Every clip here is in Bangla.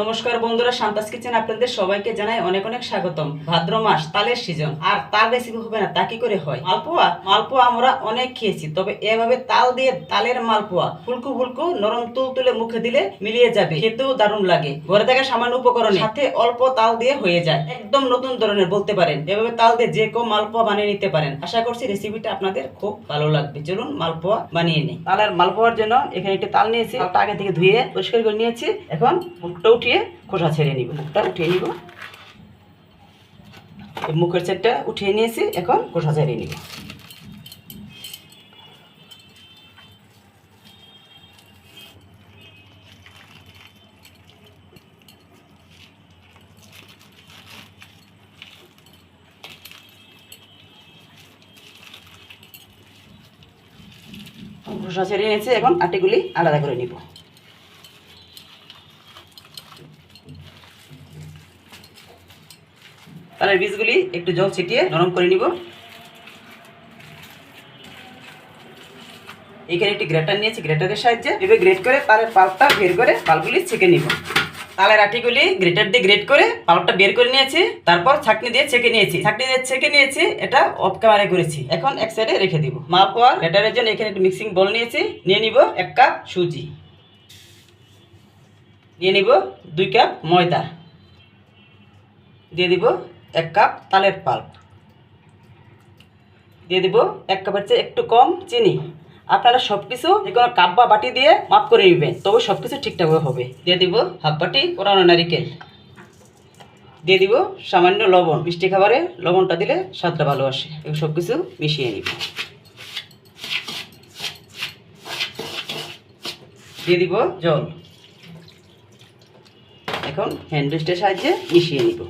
নমস্কার বন্ধুরা, শান্তাস কিচেন আপনাদের সবাইকে জানাই অনেক অনেক স্বাগতম। ভাদ্র মাস, তালের সিজন আর তার রেসিপি হবে না, তা কি করে হয়? মালপোয়া? মালপোয়া আমরা অনেক খেয়েছি, তবে এভাবে তাল দিয়ে তালের মালপোয়া ফুলকু ফুলকু নরম তুল তুলে মুখে দিলে মিলিয়ে যাবে, খেতেও দারুণ লাগে। ঘরে থাকা সামান্য উপকরণ সাথে অল্প তাল দিয়ে হয়ে যায়। একদম নতুন ধরনের বলতে পারেন, এভাবে তাল দিয়ে যে কেউ মালপোয়া বানিয়ে নিতে পারেন। আশা করছি রেসিপিটা আপনাদের খুব ভালো লাগবে। চলুন মালপোয়া বানিয়ে নিই। তালের মালপোয়ার জন্য এখানে একটি তাল নিয়েছি, তালটা আগে থেকে ধুয়ে পরিষ্কার করে নিয়েছি। এখন উঠিয়ে খোসা ছেড়ে নিব, মুখটা উঠিয়ে নিব। মুখের সেটটা উঠিয়ে নিয়েছি, এখন খোসা ছেড়ে নিব। খোসা ছেড়ে নিয়েছি, এখন আটিগুলি আলাদা করে নিব। তালের বীজগুলি একটু জল ছিটিয়ে নরম করে নিব। এখানে একটি গ্রেটার নিয়েছি, গ্রেটারের সাহায্যে এভাবে গ্রেট করে তালের পাল্পটা বের করে পাল্পগুলি ছেঁকে নিব। তালের আটিগুলি গ্রেটার দিয়ে গ্রেট করে পাল্পটা বের করে নিয়েছি, তারপর ছাকনি দিয়ে ছেঁকে নিয়েছি। ছাকনি দিয়ে ছেঁকে নিয়েছি, এটা অফ ক্যামেরায় করেছি। এখন এক সাইডে রেখে দিব। মালপোয়া গ্রেটারের জন্য এখানে একটু মিক্সিং বল নিয়েছি, নিয়ে নিব এক কাপ সুজি। নিয়ে নিব দুই কাপ ময়দা। দিয়ে দিব এক কাপ তালের পাল্প। দিয়ে দিব এক কাপের চেয়ে একটু কম চিনি। আপনারা সব কিছু যে কোনো কাপ বা বাটি দিয়ে মাপ করে নেবেন, তবে সব কিছু ঠিকঠাকভাবে হবে। দিয়ে দিব হাফ বাটি কোরানো নারিকেল। দিয়ে দিব সামান্য লবণ, মিষ্টি খাবারে লবণটা দিলে স্বাদটা ভালো আসে। এবং সব কিছু মিশিয়ে নিব। দিয়ে দিব জল। এখন হ্যান্ড সাহায্যে মিশিয়ে নিব।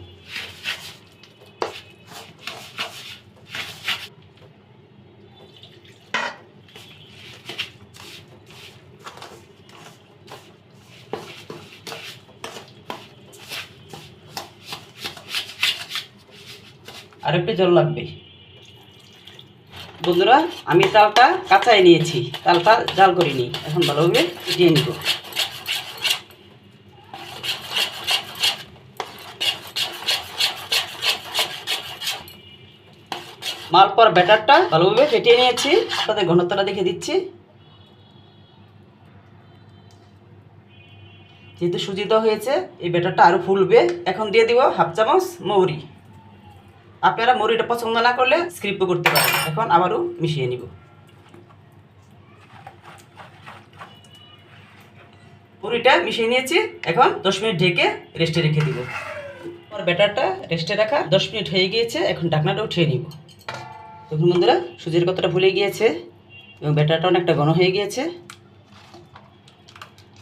আর একটু জল লাগবে। বন্ধুরা, আমি তালটা কাঁচাই নিয়েছি। তালটা জাল করিনি এখন ভালোভাবে দিয়ে নিব। মালপোয়ার ব্যাটারটা ভালোভাবে ফেটিয়ে নিয়েছি। তাদের ঘনত্বটা দেখে দিচ্ছি। যেহেতু সুজিত হয়েছে, এই ব্যাটারটা আরও ফুলবে। এখন দিয়ে দিব হাফ চামচ মৌরি। আপনারা মৌরিটা পছন্দ না করলে স্ক্রিপও করতে পারেন। এখন আবারও মিশিয়ে নিব। পুরিটা মিশিয়ে নিয়েছি। এখন দশ মিনিট ঢেকে রেস্টে রেখে দিব। আমার ব্যাটারটা রেস্টে রাখা দশ মিনিট হয়ে গিয়েছে। এখন ঢাকনাটা উঠিয়ে নিব। দেখুন বন্ধুরা, সুজির কথাটা ভুলে গিয়েছে এবং ব্যাটারটা অনেকটা ঘন হয়ে গিয়েছে।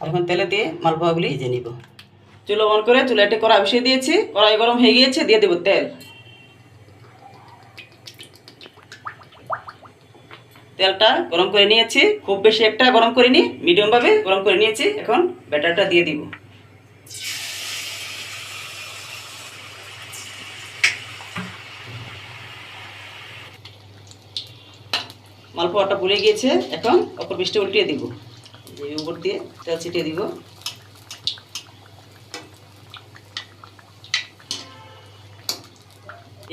এখন তেলে দিয়ে মালপোয়াগুলি ভেজে নিব। চুলো অন করে চুলাটি কড়া বসিয়ে দিয়েছি। কড়াই গরম হয়ে গিয়েছে, দিয়ে দেবো তেল। তেলটা গরম করে নিয়েছি। খুব বেশি একটা গরম করিনি মিডিয়াম ভাবে গরম করে নিয়েছি। এখন ব্যাটারটা দিয়ে দিব। মালপোয়াটা পুড়ে গিয়েছে। এখন অপর বৃষ্টি উল্টিয়ে দিব। উপর দিয়ে তেল ছিটিয়ে দিব।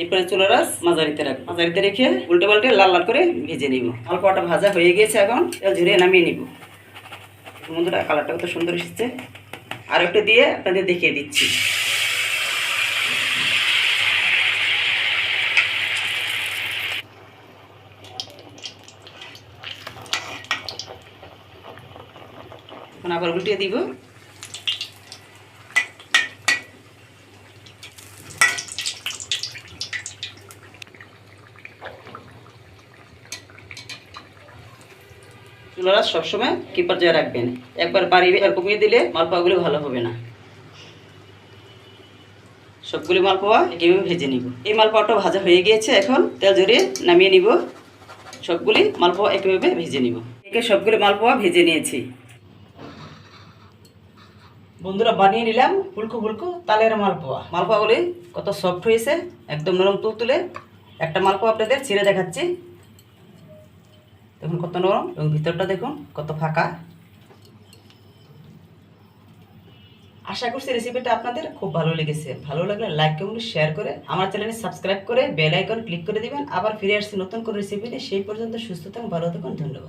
এরপরে চুলা রাস মাঝারিতে রাখব। মাঝারিতে রেখে উল্টে পাল্টে লাল লাল করে ভেজে নিব। মালপোয়াটা ভাজা হয়ে গিয়েছে এখন, তেল ঝরিয়ে নামিয়ে নিব। বন্ধুরা কালারটা কত সুন্দর এসেছে। আর একটু দিয়ে আপনাদের দেখিয়ে দিচ্ছি। আবার উল্টিয়ে দিব। চুলারা সবসময় কি পর্যায়ে রাখবেন। একবার বাড়িয়ে কমিয়ে দিলে মালপোয়াগুলো ভালো হবে না। সবগুলি মালপোয়া একইভাবে ভেজে নিব। এই মালপোয়াটা ভাজা হয়ে গিয়েছে এখন, তেল জড়িয়ে নামিয়ে নিব। সবগুলি মালপোয়া একইভাবে ভেজে নিব। একে সবগুলি মালপোয়া ভেজে নিয়েছি। বন্ধুরা, বানিয়ে নিলাম ফুলকু ফুলকু তালের মালপোয়া। মালপোয়াগুলি কত সফট হয়েছে, একদম নরম তুলতুলে। একটা মালপোয়া আপনাদের ছিঁড়ে দেখাচ্ছি। দেখুন কত নরম এবং ভিতরটা দেখুন কত ফাঁকা। আশা করছি রেসিপিটা আপনাদের খুব ভালো লেগেছে। ভালো লাগলে লাইক কমেন্ট শেয়ার করে আমার চ্যানেলে সাবস্ক্রাইব করে বেল আইকন ক্লিক করে দিবেন। আবার ফিরে আসছি নতুন কোনো রেসিপিতে সেই পর্যন্ত সুস্থ থাকুন, ভালো থাকুন, ধন্যবাদ।